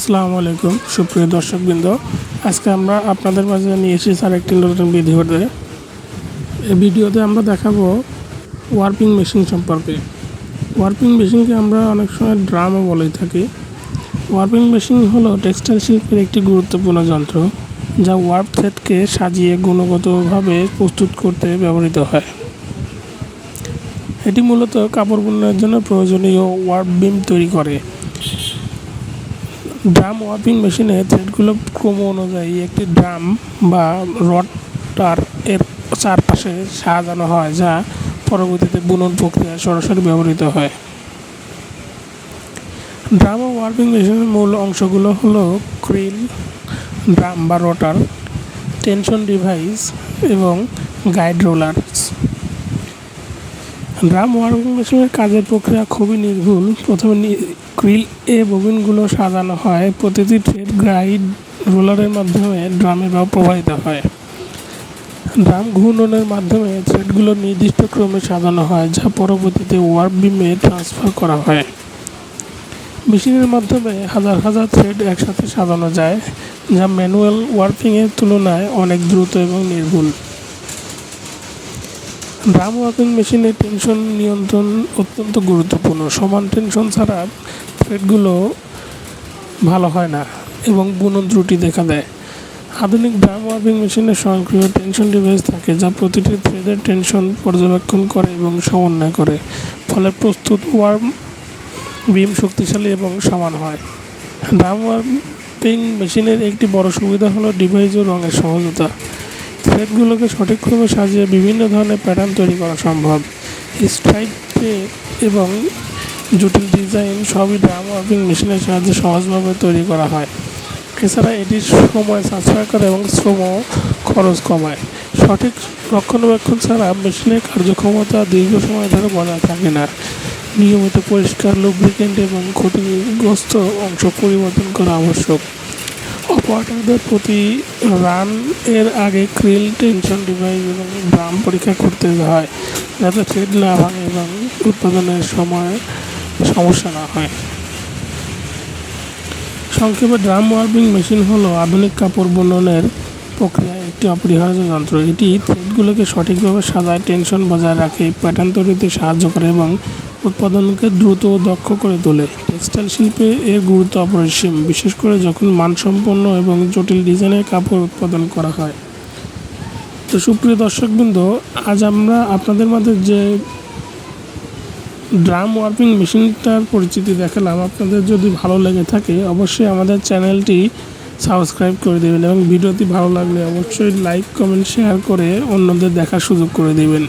আসসালামু আলাইকুম, সুপ্রিয় দর্শকবৃন্দ। আজকে আমরা আপনাদের মাঝে নিয়ে এসেছি আর একটি নতুন ভিডিওতে এই ভিডিওতে আমরা দেখাবো ওয়ার্পিং মেশিন সম্পর্কে। ওয়ার্পিং মেশিনকে আমরা অনেক সময় ড্রামও বলে থাকি। ওয়ার্পিং মেশিন হলো টেক্সটাইল শিল্পের একটি গুরুত্বপূর্ণ যন্ত্র, যা ওয়ার্প থ্রেডকে সাজিয়ে গুণগতভাবে প্রস্তুত করতে ব্যবহৃত হয়। এটি মূলত কাপড় বুননের জন্য প্রয়োজনীয় ওয়ার্প বিম তৈরি করে। ড্রাম ওয়ার্পিং মেশিনে থ্রেডগুলো ক্রম অনুযায়ী একটি ড্রাম বা রডটার এর চারপাশে সাজানো হয়, যা পরবর্তীতে বুনন প্রক্রিয়ায় সরাসরি ব্যবহৃত হয়। ড্রাম ও ওয়ার্পিং মেশিনের মূল অংশগুলো হলো ক্রিল, ড্রাম বা রটার, টেনশন ডিভাইস এবং গাইড রোলার্স ড্রাম ওয়ার্কিং মেশিনের কাজের প্রক্রিয়া খুবই নির্ভুল। প্রথমে নি- এ ববিনগুলো সাজানো হয়। প্রতিটি থ্রেড গাইড রোলারের মাধ্যমে ড্রামে বা প্রবাহিত হয়। ড্রাম ঘূর্ণনের মাধ্যমে থ্রেডগুলো নির্দিষ্ট ক্রমে সাজানো হয়, যা পরবর্তীতে ওয়ার্প বিমে ট্রান্সফার করা হয়। মেশিনের মাধ্যমে হাজার হাজার থ্রেড একসাথে সাজানো যায়, যা ম্যানুয়াল ওয়ার্পিংয়ের তুলনায় অনেক দ্রুত এবং নির্ভুল। ড্রাম ওয়ার্কিং মেশিনের টেনশন নিয়ন্ত্রণ অত্যন্ত গুরুত্বপূর্ণ। সমান টেনশন ছাড়া থ্রেডগুলো ভালো হয় না এবং বুনন ত্রুটি দেখা দেয়। আধুনিক ড্রাম ওয়ার্কিং মেশিনে স্বয়ংক্রিয় টেনশন ডিভাইস থাকে যা প্রতিটি থ্রেডের টেনশন পর্যবেক্ষণ করে এবং সমন্বয় করে, ফলে প্রস্তুত ওয়ার্ম বিম শক্তিশালী এবং সমান হয়। ড্রাম ওয়ার্পিং মেশিনের একটি বড় সুবিধা হলো ডিভাইস ও রঙের সহজতা। থ্রেডগুলোকে সঠিকভাবে সাজিয়ে বিভিন্ন ধরনের প্যাটার্ন তৈরি করা সম্ভব। স্ট্রাইপ এবং জটিল ডিজাইন সবই ড্রাম ওয়ার্কিং মেশিনের সাহায্যে সহজভাবে তৈরি করা হয়। এছাড়া এটি সময় সাশ্রয় করে এবং শ্রম খরচ কমায়। সঠিক রক্ষণাবেক্ষণ ছাড়া মেশিনের কার্যক্ষমতা দীর্ঘ সময় ধরে বজায় থাকে না। নিয়মিত পরিষ্কার লুব্রিকেন্ট এবং ক্ষতিগ্রস্ত অংশ পরিবর্তন করা আবশ্যক। অপারেটরদের প্রতি রান এর আগে ক্রিল, টেনশন, ডিভাইস এবং ড্রাম পরীক্ষা করতে হয় যাতে থ্রেড না ভাঙে এবং উৎপাদনের সময় সমস্যা না হয়। সংক্ষেপে ড্রাম ওয়ার্পিং মেশিন হলো আধুনিক কাপড় বুননের প্রক্রিয়া, একটি অপরিহার্য যন্ত্র। এটি থ্রেডগুলোকে সঠিকভাবে সাজায়, টেনশন বজায় রাখে, প্যাটার্ন তৈরিতে সাহায্য করে এবং উৎপাদনকে দ্রুত ও দক্ষ করে তোলে। টেক্সটাইল শিল্পে এর গুরুত্ব অপরিসীম, বিশেষ করে যখন মানসম্পন্ন এবং জটিল ডিজাইনের কাপড় উৎপাদন করা হয়। তো সুপ্রিয় দর্শকবৃন্দ, আজ আমরা আপনাদের মাঝে যে ড্রাম ওয়ার্পিং মেশিনটার পরিচিতি দেখালাম, আপনাদের যদি ভালো লেগে থাকে, অবশ্যই আমাদের চ্যানেলটি সাবস্ক্রাইব করে দেবেন এবং ভিডিওটি ভালো লাগলে অবশ্যই লাইক, কমেন্ট, শেয়ার করে অন্যদের দেখার সুযোগ করে দেবেন।